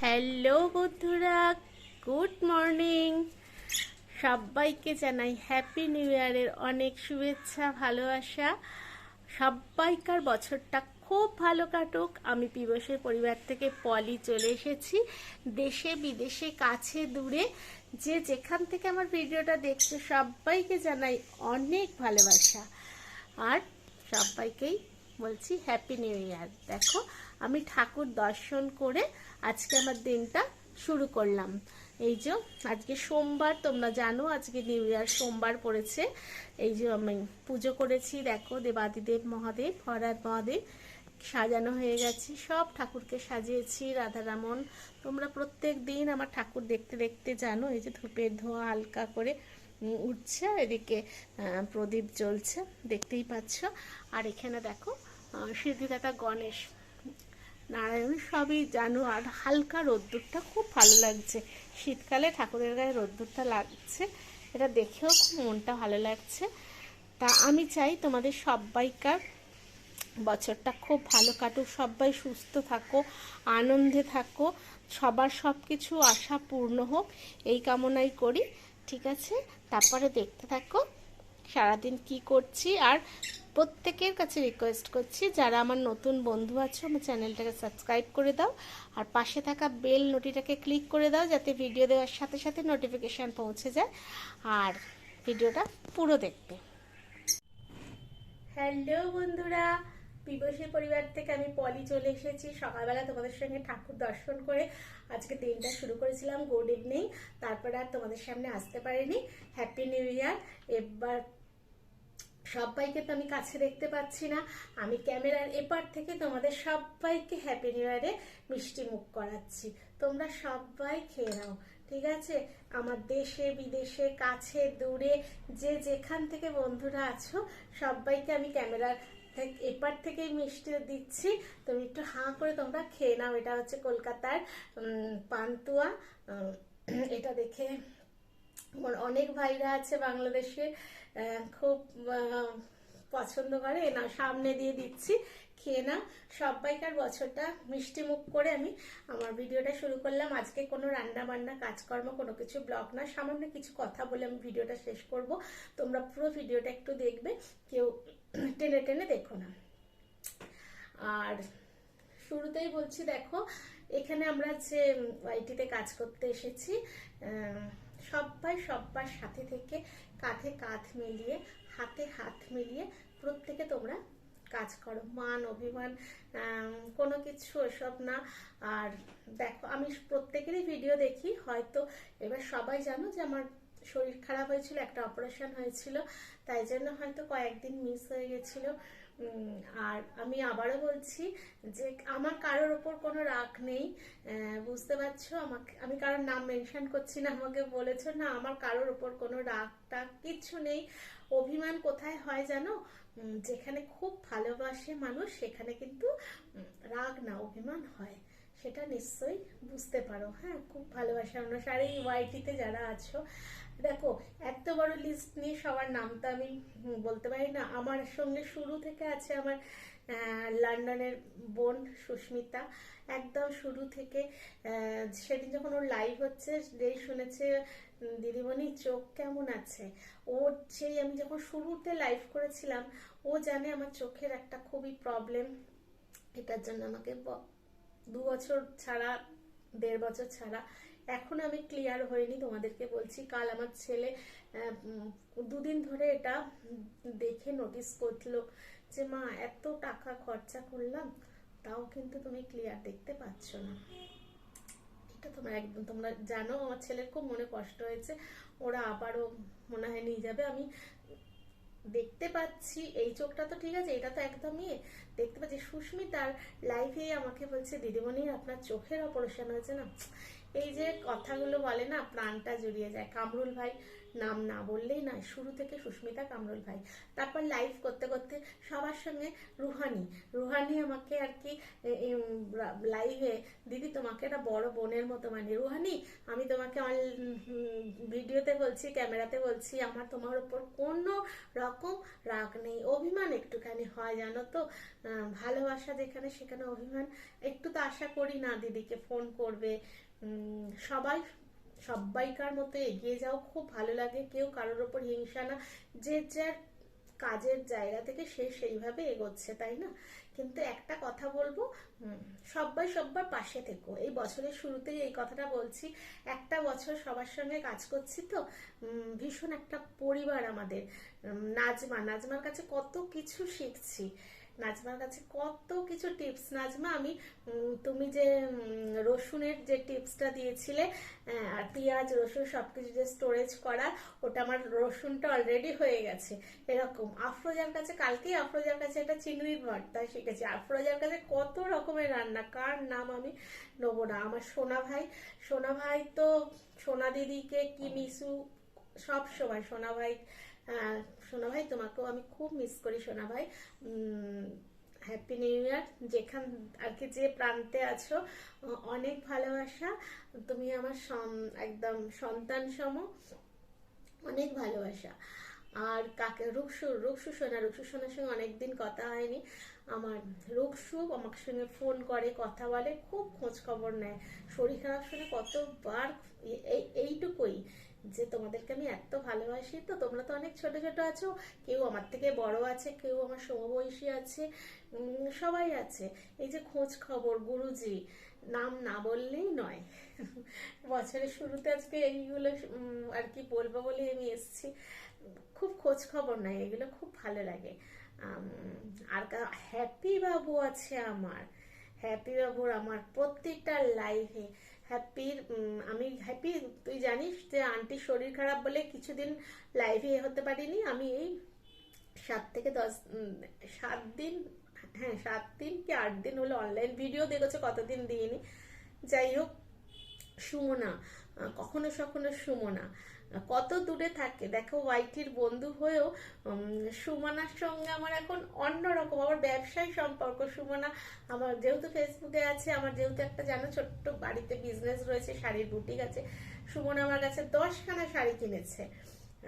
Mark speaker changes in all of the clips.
Speaker 1: Hello বন্ধুরা, good morning. সবাইকে জানাই হ্যাপি নিউ ইয়ারের অনেক শুভেচ্ছা, ভালোবাসা। সবাইকার বছরটা খুব ভালো কাটুক। আমি পিবসের পরিবার থেকে পলি চলে এসেছি। দেশে বিদেশে, কাছে দূরে। যে যেখান থেকে আমার ভিডিওটা দেখছে, সবাইকে জানাই অনেক ভালোবাসা। আর সবাইকেই বলছি হ্যাপি নিউ ইয়ার। দেখো, আমি ঠাকুর দর্শন করে আজকে আমার দিনটা শুরু করলাম। এই যে, আজকে সোমবার, তোমরা জানো আজকে নিউ ইয়ার সোমবার পড়েছে। এই যে আমি পুজো করেছি, দেখো দেবাদিদেব মহাদেব, হরার মহাদেব, সাজানো হয়ে গেছে। সব ঠাকুরকে সাজিয়েছি, রাধারামন। তোমরা প্রত্যেক দিন আমার ঠাকুর দেখতে দেখতে জানো, এই যে ধূপের ধোঁয়া হালকা করে উঠছে এদিকে প্রদীপ জ্বলছে, দেখতেই পাচ্ছ। আর এখানে দেখো সিদ্ধিদাতা গণেশ নারায়ণ, সবই জানো। আর হালকা রোদ্দুরটা খুব ভালো লাগছে। শীতকালে ঠাকুরের গায়ে রোদ্দুরটা লাগছে। এটা দেখেও খুব মনটা ভালো লাগছে। তা আমি চাই তোমাদের সবাইকার বছরটা খুব ভালো কাটুক। সবাই সুস্থ থাকো, আনন্দে থাকো। সবার সব কিছু আশা পূর্ণ হোক। এই কামনাই করি। ঠিক আছে? তারপরে দেখতে থাকো সারাদিন কি করছি। আর প্রত্যেকের কাছে রিকোয়েস্ট করছি, যারা আমার নতুন বন্ধু আছো, আমার চ্যানেলটাকে সাবস্ক্রাইব করে দাও, আর পাশে থাকা বেল নোটিটাকে ক্লিক করে দাও, যাতে ভিডিও দেওয়ার সাথে সাথে নোটিফিকেশান পৌঁছে যায়, আর ভিডিওটা পুরো দেখবে। হ্যালো বন্ধুরা বিবসী পরিবার থেকে আমি পলি চলে এসেছি। সকালবেলা তোমাদের সঙ্গে ঠাকুর দর্শন করে আজকে দিনটা শুরু করেছিলাম গুড ইভিনিং তারপরে আর তোমাদের সামনে আসতে পারিনি। হ্যাপি নিউ ইয়ার এবার সবাইকে তো আমি কাছে দেখতে পাচ্ছি না। আমি ক্যামেরার এপার থেকে তোমাদের সবাইকে হ্যাপি নিউ ইয়ারে মিষ্টি মুখ করাচ্ছি। তোমরা সবাই খেয়ে নাও, ঠিক আছে? আমার দেশে, বিদেশে, কাছে, দূরে, যে যেখান থেকে বন্ধুরা আছো, সবাইকে আমি ক্যামেরার এপার থেকেই মিষ্টি দিচ্ছি। তুমি একটু হাঁ করে তোমরা খেয়ে নাও। এটা হচ্ছে কলকাতার পান্তুয়া। এটা দেখে আমার অনেক ভাইরা আছে বাংলাদেশে খুব পছন্দ করে। না, সামনে দিয়ে দিচ্ছি, খেয়ে না সবাইকার বছরটা মিষ্টি মুখ করে আমি আমার ভিডিওটা শুরু করলাম। আজকে কোনো রান্না বান্না, কাজকর্ম, কোনো কিছু ব্লগ না, সামান্য কিছু কথা বলে আমি ভিডিওটা শেষ করব। তোমরা পুরো ভিডিওটা একটু দেখবে, কেউ টেনে টেনে দেখো না। আর শুরুতেই বলছি, দেখো, এখানে আমরা যে ওয়াইটিতে কাজ করতে এসেছি সবাই সব্বার সাথে থেকে কাঁধে কাঁধ মিলিয়ে, হাতে হাত মিলিয়ে প্রত্যেকে তোমরা কাজ করো। মান, অভিমান কোনো কিছু এসব না। আর দেখো, আমি প্রত্যেকেরই ভিডিও দেখি। হয়তো এবার সবাই জানো যে আমার শরীর খারাপ হয়েছিল, একটা অপারেশন হয়েছিল। তাই জন্য হয়তো কয়েকদিন মিস হয়ে গেছিল। আর আমি আবারও বলছি যে আমার কারোর ওপর কোনো রাগ নেই। বুঝতে পারছ? আমাকে, আমি কারোর নাম মেনশন করছি না, আমাকে বলেছ না, আমার কারোর ওপর কোনো রাগ টাগ কিচ্ছু নেই। অভিমান কোথায় হয় জানো? যেখানে খুব ভালোবাসে মানুষ, সেখানে কিন্তু রাগ না, অভিমান হয়। সেটা নিশ্চয়ই বুঝতে পারো হ্যাঁ? খুব ভালোবাসা মানুষ আর এই ওয়াইটিতে যারা আছো। দেখো, এত বড় লিস্ট নিয়ে সবার নাম তো আমি বলতে পারি না। আমার সঙ্গে শুরু থেকে আছে আমার লন্ডনের বোন সুস্মিতা। একদম শুরু থেকে সেদিন যখন ওর লাইভ হচ্ছে, যেই শুনেছে দিদিমণি, চোখ কেমন আছে? ও সেই আমি যখন শুরুতে লাইভ করেছিলাম, ও জানে আমার চোখের একটা খুবই প্রবলেম এটার জন্য আমাকে দু বছর ছাড়া, দেড় বছর ছাড়া এখন আমি ক্লিয়ার হয়নি তোমাদেরকে বলছি, কাল আমার ছেলে দুদিন ধরে এটা দেখে নোটিস করল যে, মা, এত টাকা খরচা করলাম, তাও কিন্তু তুমি ক্লিয়ার দেখতে পাচ্ছ না এটা তোমরা একদম, তোমরা জানো, আমার ছেলের খুব মনে কষ্ট হয়েছে, ওরা আবারও মনে হয় নিয়ে যাবে, আমি দেখতে পাচ্ছি, এই চোখটা তো ঠিক আছে, এটা তো একদমই ইয়ে। দেখতে পাচ্ছি, সুস্মিতার লাইভে আমাকে বলছে, দিদিমণি, আপনার চোখের অপারেশন হয়েছে না এই যে কথাগুলো বলে না, প্রাণটা জড়িয়ে যায়। কামরুল ভাই নাম না বললেই নয়, শুরু থেকে সুস্মিতা কামরুল ভাই। তারপর লাইভ করতে করতে সবার সঙ্গে রুহানি। রুহানি আমাকে আর কি লাইভে দিদি তোমাকে একটা বড় বোনের মতো মানে রুহানি, আমি তোমাকে ভিডিওতে বলছি, ক্যামেরাতে বলছি, আমার তোমার উপর কোনো রকম রাগ নেই, অভিমান একটুখানি হয় জানো তো? ভালোবাসা যেখানে সেখানে অভিমান, একটু তো আশা করি না দিদিকে ফোন করবে। সবাই সবাইকার মতো এগিয়ে যাও, খুব ভালো লাগে, কেউ কারোর ওপর হিংসা না, যে যার কাজের জায়গা থেকে সে সেইভাবে এগোচ্ছে, তাই না? কিন্তু একটা কথা বলব সবাই সব্বার পাশে থেকো। এই বছরের শুরুতেই এই কথাটা বলছি, একটা বছর সবার সঙ্গে কাজ করছি তো ভীষণ একটা পরিবার আমাদের। নাজমা, নাজমার কাছে কত কিছু শিখছি। নাজমার কাছে কত কিছু টিপস নাজমা, আমি তুমি যে রসুনের যে টিপসটা দিয়েছিলে আর পেঁয়াজ, রসুন সব কিছু যে স্টোরেজ করা, ওটা আমার রসুনটা অলরেডি হয়ে গেছে। এরকম। আফরোজার কাছে, কালকেই আফরোজার কাছে একটা চিংড়ির ভর্তা শিখেছি। আফরোজার কাছে কত রকমের রান্না, কার নাম আমি নেব না। আমার সোনা ভাই সোনা ভাই তো সোনা দিদিকে, কি মিসু, সব সময় সোনা ভাই সোনা ভাই, তোমাকেও আমি খুব মিস করি সোনা ভাই। হ্যাপি নিউ ইয়ার যেখান, আর কি যে প্রান্তে আছো, অনেক ভালোবাসা। তুমি আমার একদম সন্তান সম, অনেক ভালোবাসা। আর কাকে, রুকসু রুকসু সোনা, রুকসু সোনার সঙ্গে অনেকদিন কথা হয়নি। আমার রুকসু আমার সঙ্গে ফোন করে, কথা বলে, খুব খোঁজ খবর নেয়। শরীর খারাপ শুনে কতবার, এই- এইটুকুই। যে তোমাদেরকে আমি এত ভালোবাসি, তো তোমরা তো অনেক ছোট ছোট আছো, কেউ আমার থেকে বড় আছে, কেউ আমার সমবয়সী আছে সবাই আছে। এই যে খোঁজ খবর, গুরুজি, নাম না বললেই নয়। বছরের শুরুতে আজকে এইগুলো আর কি বলব বলে আমি এসেছি। খুব খোঁজ খবর নাই এগুলো খুব ভালো লাগে। আর হ্যাপি বাবু আছে আমার। হ্যাপি বাবুর আমার প্রত্যেকটা লাইভে হ্যাপির আমি হ্যাপি তুই জানিস যে আন্টির শরীর খারাপ বলে কিছুদিন লাইভে হতে পারিনি। আমি এই সাত থেকে দশ সাত দিন হ্যাঁ সাত দিন কি আট দিন হলো অনলাইন ভিডিও দেখেছ, কতদিন দিইনি? যাই হোক, সুমনা কখনো সখনো সুমনা। কত দূরে থাকে। দেখো, ওয়াইটির বন্ধু হয়েও সুমনার সঙ্গে আমার এখন অন্যরকম। আমার ব্যবসায়ী সম্পর্ক, সুমনা আমার যেহেতু ফেসবুকে আছে, আমার যেহেতু একটা জানো ছোট্ট বাড়িতে বিজনেস রয়েছে, শাড়ির বুটিক আছে, সুমনা আমার কাছে দশখানা শাড়ি কিনেছে।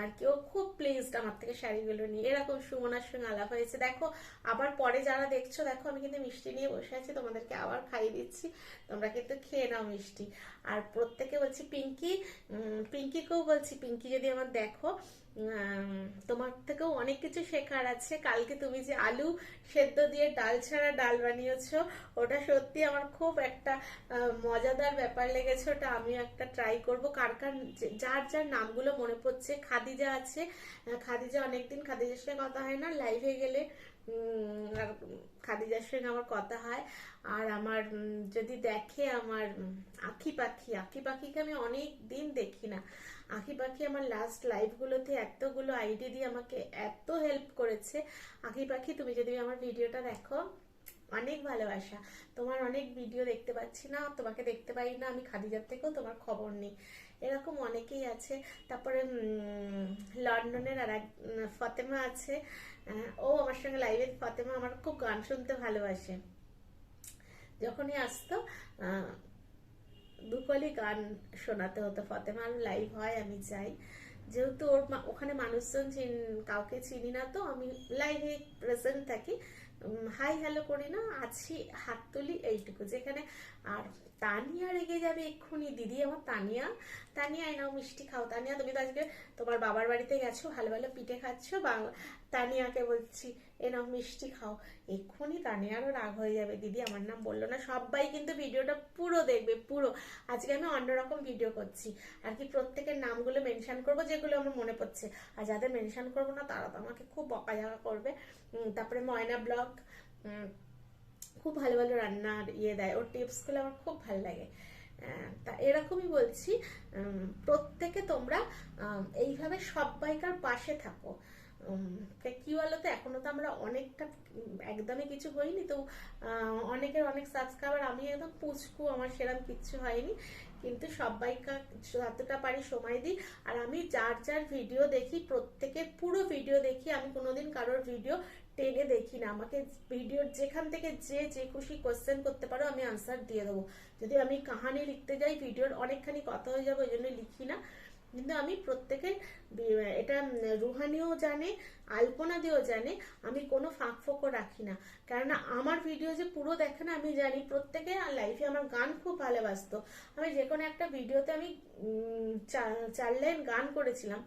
Speaker 1: আর কেউ খুব প্লিজড আমার থেকে শাড়িগুলো নিয়ে। এরকম সুমনার সঙ্গে আলাপ হয়েছে। দেখো, আবার পরে যারা দেখছ, দেখো, আমি কিন্তু মিষ্টি নিয়ে বসে আছি, তোমাদেরকে আবার খাইয়ে দিচ্ছি। তোমরা কিন্তু খেয়ে নাও মিষ্টি। আর প্রত্যেকে বলছি, পিঙ্কি পিঙ্কিকেও বলছি, পিঙ্কি যদি আমার দেখো তোমার থেকেও অনেক কিছু শেখার আছে। কালকে তুমি যে আলু সেদ্ধ দিয়ে ডাল ছাড়া ডাল বানিয়েছো, ওটা সত্যি আমার খুব একটা মজাদার ব্যাপার লেগেছে। ওটা আমিও একটা ট্রাই করব। কার কার যার যার নামগুলো মনে পড়ছে, খাদিজা আছে। খাদিজা অনেকদিন খাদিজার সঙ্গে কথা হয় না লাইভে গেলে খাদিজার সঙ্গে আমার কথা হয়। আর আমার যদি দেখে আমার আঁখি পাখি, আঁখি পাখিকে আমি অনেক দিন দেখি না। আঁখি পাখি আমার লাস্ট লাইভগুলোতে এতগুলো আইডি দিয়ে আমাকে এত হেল্প করেছে। আঁকি পাখি, তুমি যদি আমার ভিডিওটা দেখো, অনেক ভালোবাসা। তোমার অনেক ভিডিও দেখতে পাচ্ছি না, তোমাকে দেখতে পাই না, আমি খাদিজার থেকেও তোমার খবর নেই। এরকম অনেকেই আছে। তারপরে লন্ডনের আর এক ফতেমা আছে। ও আমার সঙ্গে লাইভে ফতেমা আমার খুব গান শুনতে ভালোবাসে। যখনই আসতো দুকলি গান শোনাতে হতো। ফতেমার লাইভ হয়, আমি যাই। যেহেতু ওর ওখানে মানুষজন চিন- কাউকে চিনি না তো, আমি লাইভে প্রেজেন্ট থাকি। হাই হ্যালো করি না, আছি হাত তুলি এইটুকু। যেখানে আর তানিয়া রেগে যাবে এক্ষুনি, দিদি আমার তানিয়া। তানিয়া এনাও মিষ্টি খাও। তানিয়া, তুমি তো আজকে তোমার বাবার বাড়িতে গেছো ভালো ভালো পিঠে খাচ্ছ বাংলা তানিয়াকে বলছি এনাও মিষ্টি খাও। এক্ষুনি তানিয়ারও রাগ হয়ে যাবে। দিদি আমার নাম বলল না। সবাই কিন্তু ভিডিওটা পুরো দেখবে, পুরো। আজকে আমি অন্যরকম ভিডিও করছি। আর কি প্রত্যেকের নামগুলো মেনশান করব, যেগুলো আমার মনে পড়ছে। আর যাদের মেনশান করব না, তারা তো আমাকে খুব বকাঝকা করবে। তারপরে ময়না ব্লগ খুব ভালো ভালো রান্নার ইয়ে দেয়। ওর টিপসগুলো আমার খুব ভালো লাগে। তা এরকমই বলছি। প্রত্যেকে তোমরা এইভাবে সবাইকার পাশে থাকো। কি বলতো এখনও তো আমরা অনেকটা, একদমই কিছু হইনি তো অনেকের অনেক সাবস্ক্রাইবার আমি একদম পুচকু, আমার সেরকম কিচ্ছু হয়নি, কিন্তু সবাইকে যতটা পারি সময় দিই, আর আমি যার যার ভিডিও দেখি, প্রত্যেকের পুরো ভিডিও দেখি, আমি কোনোদিন কারোর ভিডিও টেনে দেখি না, আমাকে ভিডিওর যেখান থেকে যে যে খুশি কোশ্চেন করতে পারো, আমি আনসার দিয়ে দেবো। যদি আমি কাহানি লিখতে যাই ভিডিওর অনেকখানি কথা হয়ে যাবে, ওই জন্য লিখি না, কিন্তু আমি প্রত্যেকের রুহানিও জানে আলপনা দিয়েও জানে, আমি কোনো ফাঁক ফোকর রাখি না। কেননা আমার ভিডিও যে পুরো দেখে না, আমি জানি প্রত্যেকে লাইফে আমার গান খুব ভালোবাসতো। আমি যে কোনো একটা ভিডিওতে আমি চার লাইন গান করেছিলাম।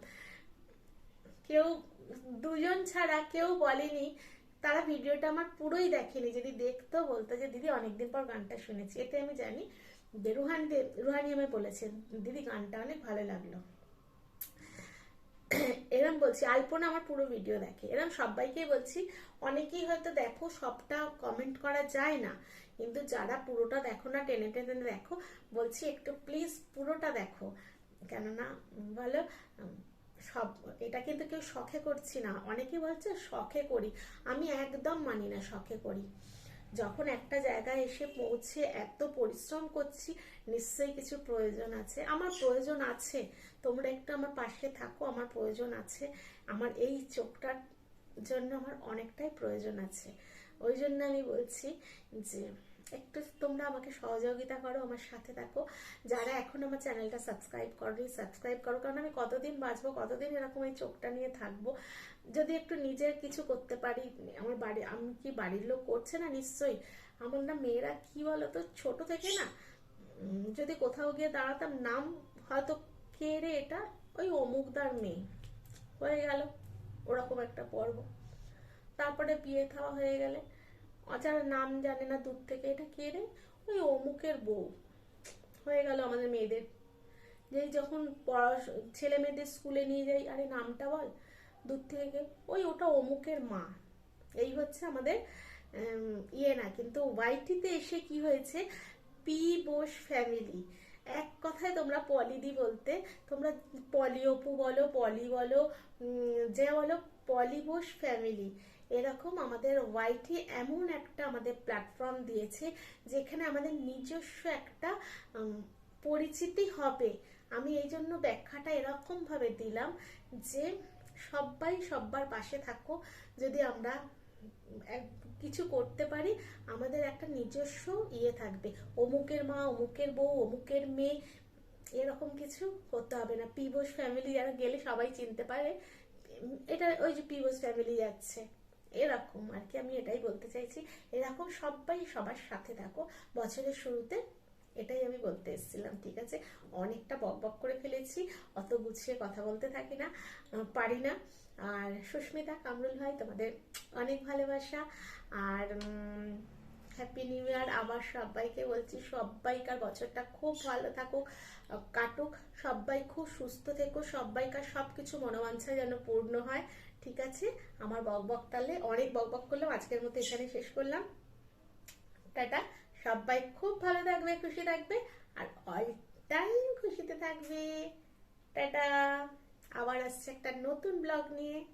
Speaker 1: কেউ, দুজন ছাড়া কেউ বলেনি, তারা ভিডিওটা আমার পুরোই দেখেনি। যদি দেখতো, বলতো যে, দিদি, অনেকদিন পর গানটা শুনেছি। এতে আমি জানি যে রুহানি দে- রুহানি আমায় বলেছেন দিদি, গানটা অনেক ভালো লাগল। এরম বলছি, আলপনা আমার পুরো ভিডিও দেখে। এরম সবাইকেই বলছি, অনেকেই হয়তো দেখো সবটা কমেন্ট করা যায় না, কিন্তু যারা পুরোটা দেখো না, টেনে টেনে দেখো, বলছি একটু প্লিজ পুরোটা দেখো। কেননা, বলো সব, এটা কিন্তু কেউ শখে করছি না। অনেকে বলছে, শখে করি। আমি একদম মানি না শখে করি। যখন একটা জায়গায় এসে পৌঁছে এত পরিশ্রম করছি, নিশ্চয়ই কিছু প্রয়োজন আছে। আমার প্রয়োজন আছে। তোমরা একটু আমার পাশে থাকো, আমার প্রয়োজন আছে। আমার এই চোখটার জন্য আমার অনেকটাই প্রয়োজন আছে। ওই জন্য আমি বলছি যে একটু তোমরা আমাকে সহযোগিতা করো, আমার সাথে থাকো। যারা এখন আমার চ্যানেলটা সাবস্ক্রাইব করো সাবস্ক্রাইব করো, কারণ আমি কতদিন বাঁচবো, কতদিন এরকম এই চোখটা নিয়ে থাকব? যদি একটু নিজের কিছু করতে পারি, আমার বাড়ি, আমি কি বাড়ির লোক করছে না? নিশ্চয়ই। আমার না মেয়েরা কি বলতো? ছোট থেকে না যদি কোথাও গিয়ে দাঁড়াতাম, নাম হয়তো কে রে এটা? ওই অমুকদার মেয়ে। হয়ে গেল, ওরকম একটা পর্ব। তারপরে বিয়ে থাওয়া হয়ে গেলে যারা নাম জানে না দূর থেকে, এটা কে রে? ওই অমুকের বউ। হয়ে গেল আমাদের মেয়েদের। যেই যখন পড়াশ- ছেলে মেয়েদের স্কুলে নিয়ে যাই, আরে নামটা বল? দূর থেকে। ওই ওটা অমুকের মা। এই হচ্ছে আমাদের ইয়ে না, কিন্তু ওয়াইটিতে এসে কি হয়েছে? P Bose family. এক কথায় তোমরা পলিদি বলতে, তোমরা পলি অপু বলো, পলি বলো যে বলো পলি বোস ফ্যামিলি। এরকম আমাদের ওয়াইটি এমন একটা আমাদের প্ল্যাটফর্ম দিয়েছে, যেখানে আমাদের নিজস্ব একটা পরিচিতি হবে। আমি এই জন্য ব্যাখ্যাটা এরকমভাবে দিলাম যে, সবাই সব্বার পাশে থাকো। যদি আমরা কিছু করতে পারি, আমাদের একটা নিজস্ব ইয়ে থাকবে। অমুকের মা, অমুকের বউ, অমুকের মেয়ে, এরকম কিছু করতে হবে না। পিবোস ফ্যামিলি যারা গেলে সবাই চিনতে পারে। এটা ওই যে পিবোস ফ্যামিলি যাচ্ছে। এরকম আর কি, আমি এটাই বলতে চাইছি। এরকম সবাই সবার সাথে থাকো। বছরের শুরুতে এটাই আমি বলতে এসেছিলাম, ঠিক আছে? অনেকটা বক বক করে ফেলেছি, অত গুছিয়ে কথা বলতে থাকি না পারি না। আর সুস্মিতা কামরুল ভাই, তোমাদের অনেক ভালোবাসা। আর হ্যাপি নিউ ইয়ার আবার সবাইকে বলছি, সবাইকার বছরটা খুব ভালো থাকুক, কাটুক। সবাই খুব সুস্থ থেকো, সবাইকার সব কিছু মনোবাঞ্ছা যেন পূর্ণ হয়। ঠিক আছে? আমার বক বক তাহলে অনেক বক বক করলাম, আজকের মতো এখানে শেষ করলাম। টাটা। সবাই খুব ভালো থাকবে, খুশি থাকবে, আর অল টাইম খুশিতে থাকবে। টাটা। আবার আসছে একটা নতুন ব্লগ নিয়ে।